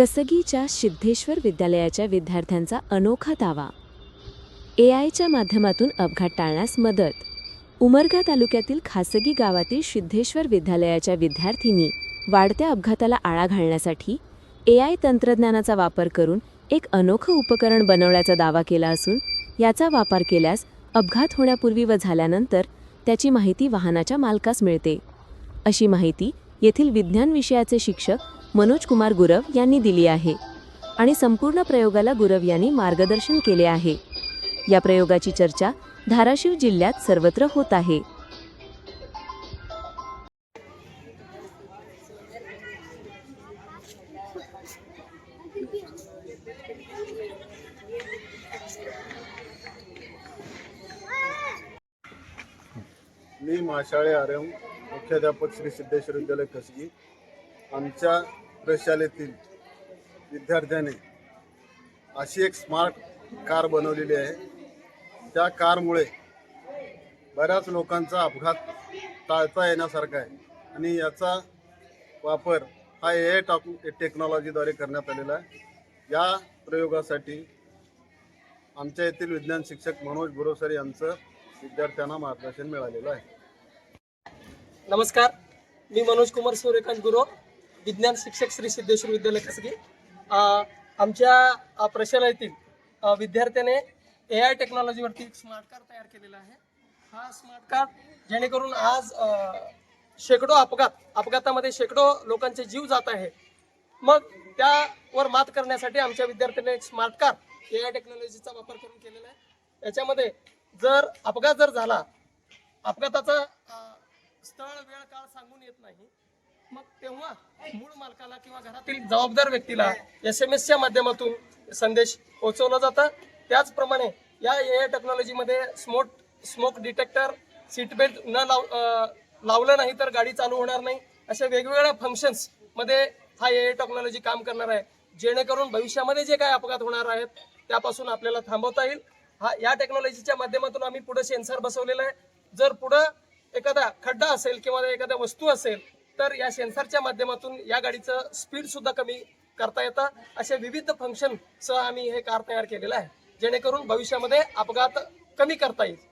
कसगीच्या सिद्धेश्वर विद्यालयाच्या विद्यार्थ्यांचा अनोखा दावा. ए आयच्या माध्यमातून अपघात टाळण्यास मदत. उमरगा तालुक्यातील खासगी गावातील सिद्धेश्वर विद्यालयाच्या विद्यार्थिनी वाढत्या अपघाताला आळा घालण्यासाठी ए आय तंत्रज्ञानाचा वापर करून एक अनोखं उपकरण बनवण्याचा दावा केला असून याचा वापर केल्यास अपघात होण्यापूर्वी व झाल्यानंतर त्याची माहिती वाहनाच्या मालकास मिळते. अशी माहिती येथील विज्ञान विषयाचे शिक्षक मनोज कुमार गुरव यांनी दिली आहे आणि संपूर्ण प्रयोगाला गुरव यांनी मार्गदर्शन केले आहे. या प्रयोगाची चर्चा धाराशिव जिल्ह्यात सर्वत्र होत आहे. मी माशाळे आर्यम मुख्याध्यापक श्री सिद्धेश्वर विद्यालय कसगी आमच्या प्रशालेतील विद्यार्थ्याने अशी एक स्मार्ट कार बनवलेली आहे. त्या कारमुळे बऱ्याच लोकांचा अपघात टाळता येण्यासारखा आहे आणि याचा वापर हा ए आय टेक्नॉलॉजीद्वारे करण्यात आलेला आहे. या प्रयोगासाठी आमच्या येथील विज्ञान शिक्षक मनोज गुरोसर यांचं विद्यार्थ्यांना मार्गदर्शन मिळालेलं आहे. नमस्कार. मी मनोज कुमार सूर्यकांत गुरव विज्ञान शिक्षक श्री सिद्धेश्वर विद्यालय खसगी आमच्या अ, प्रशालेतील विद्यार्थ्याने ए आय टेक्नॉलॉजीवरती एक स्मार्ट कार्ड तयार केलेला आहे. हा स्मार्ट कार्ड जेणेकरून आज शेकडो अपघात अपघातामध्ये शेकडो लोकांचे जीव जात आहे. मग त्यावर मात करण्यासाठी आमच्या विद्यार्थ्यांनी एक स्मार्ट कार्ड ए आय टेक्नॉलॉजीचा वापर करून केलेला आहे. याच्यामध्ये जर अपघात जर झाला अपघाताचं स्थळ वेळ काळ सांगून येत नाही मग तेव्हा मूळ मालकाला किंवा घरातील जबाबदार व्यक्तीला एस एम एसच्या माध्यमातून संदेश पोहोचवला जातं. त्याचप्रमाणे या ए आय टेक्नॉलॉजीमध्ये smoke smoke detector seat belt न लाव लावलं नाही तर गाडी चालू होणार नाही. अशा वेगवेगळ्या फंक्शन्समध्ये हा ए आय टेक्नॉलॉजी काम करणार आहे. जेणेकरून भविष्यामध्ये जे काय अपघात होणार आहेत त्यापासून आपल्याला थांबवता येईल. हा या टेक्नॉलॉजीच्या माध्यमातून आम्ही पुढे सेन्सर बसवलेला आहे. जर पुढं एखादा खड्डा असेल किंवा एखाद्या वस्तू असेल तर या सेन्सरच्या माध्यमातून या गाडीचं स्पीड सुद्धा कमी करता येतं. असे विविध फंक्शन सह आम्ही हे कार तयार केलेलं आहे. जेणेकरून भविष्यामध्ये अपघात कमी करता येईल.